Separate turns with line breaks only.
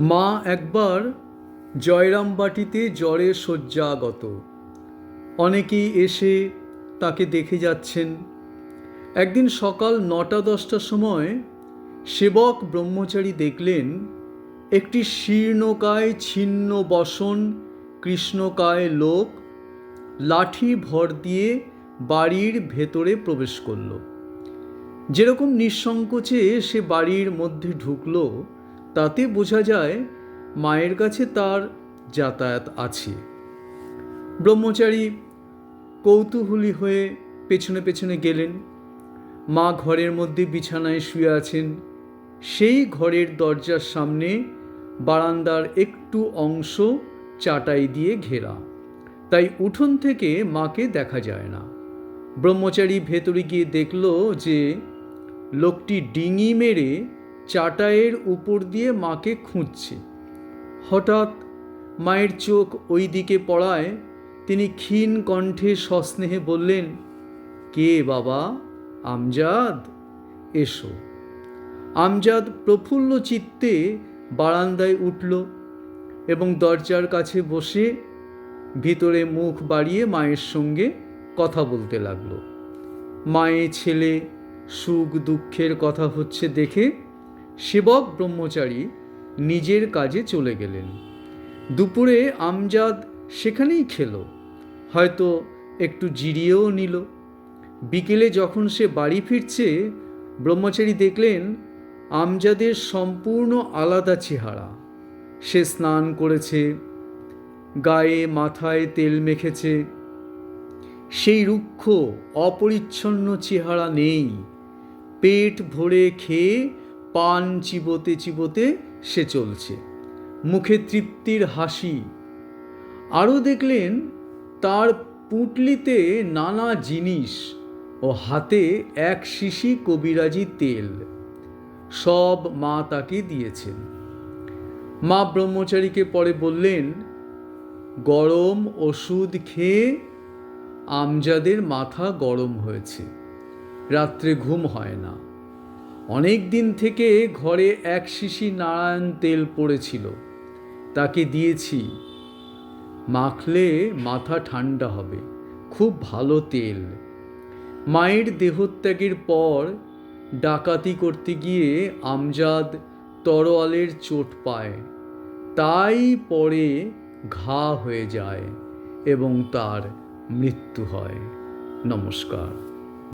মা একবার জয়রামবাটিতে জ্বরে শয্যাগত। অনেকেই এসে তাকে দেখে যাচ্ছেন। একদিন সকাল নটা দশটার সময় সেবক ব্রহ্মচারী দেখলেন, একটি শীর্ণকায় ছিন্ন বসন, কৃষ্ণকায় লোক লাঠি ভর দিয়ে বাড়ির ভেতরে প্রবেশ করল। যেরকম নিঃসংকোচে সে বাড়ির মধ্যে ঢুকলো তাতে বোঝা যায় মায়ের কাছে তার যাতায়াত আছে। ব্রহ্মচারী কৌতূহলী হয়ে পেছনে পেছনে গেলেন। মা ঘরের মধ্যে বিছানায় শুয়ে আছেন। সেই ঘরের দরজার সামনে বারান্দার একটু অংশ চাটাই দিয়ে ঘেরা। তাই উঠোন থেকে মাকে দেখা যায় না। ব্রহ্মচারী ভেতরে গিয়ে দেখল যে লোকটি ডিঙি মেরে চাটাইয়ের উপর দিয়ে মাকে খুঁজছে। হঠাৎ মায়ের চোখ ওই দিকে পড়ায়, তিনি ক্ষীণ কণ্ঠে সস্নেহে বললেন, কে বাবা? আমজাদ? এসো। আমজাদ প্রফুল্ল চিত্তে বারান্দায় উঠল এবং দরজার কাছে বসে ভিতরে মুখ বাড়িয়ে মায়ের সঙ্গে কথা বলতে লাগল। মায়ে ছেলে সুখ দুঃখের কথা হচ্ছে দেখে সেবক ব্রহ্মচারী নিজের কাজে চলে গেলেন। দুপুরে আমজাদ সেখানেই খেল। হয়তো একটু জিরিয়েও নিল। বিকেলে যখন সে বাড়ি ফিরছে, ব্রহ্মচারী দেখলেন আমজাদের সম্পূর্ণ আলাদা চেহারা। সে স্নান করেছে, গায়ে মাথায় তেল মেখেছে। সেই রুক্ষ, অপরিচ্ছন্ন চেহারা নেই। পেট ভরে খেয়ে পান চিবোতে চিবোতে সে চলছে। মুখে তৃপ্তির হাসি। আরও দেখলেন তার পুটলিতে নানা জিনিস ও হাতে এক শিশি কবিরাজি তেল। সব মা তাকে দিয়েছেন। মা ব্রহ্মচারীকে পরে বললেন, গরম ওষুধ খেয়ে আমজাদের মাথা গরম হয়েছে। রাত্রে ঘুম হয় না। অনেক দিন থেকে ঘরে এক শিশি নারায়ণ তেল পড়েছিল। তাকে দিয়েছি। মাখলে মাথা ঠান্ডা হবে। খুব ভালো তেল। মায়ের দেহত্যাগের পর ডাকাতি করতে গিয়ে আমজাদ তরোয়ালের চোট পায়। তাই পরে ঘা হয়ে যায় এবং তার মৃত্যু হয়। নমস্কার।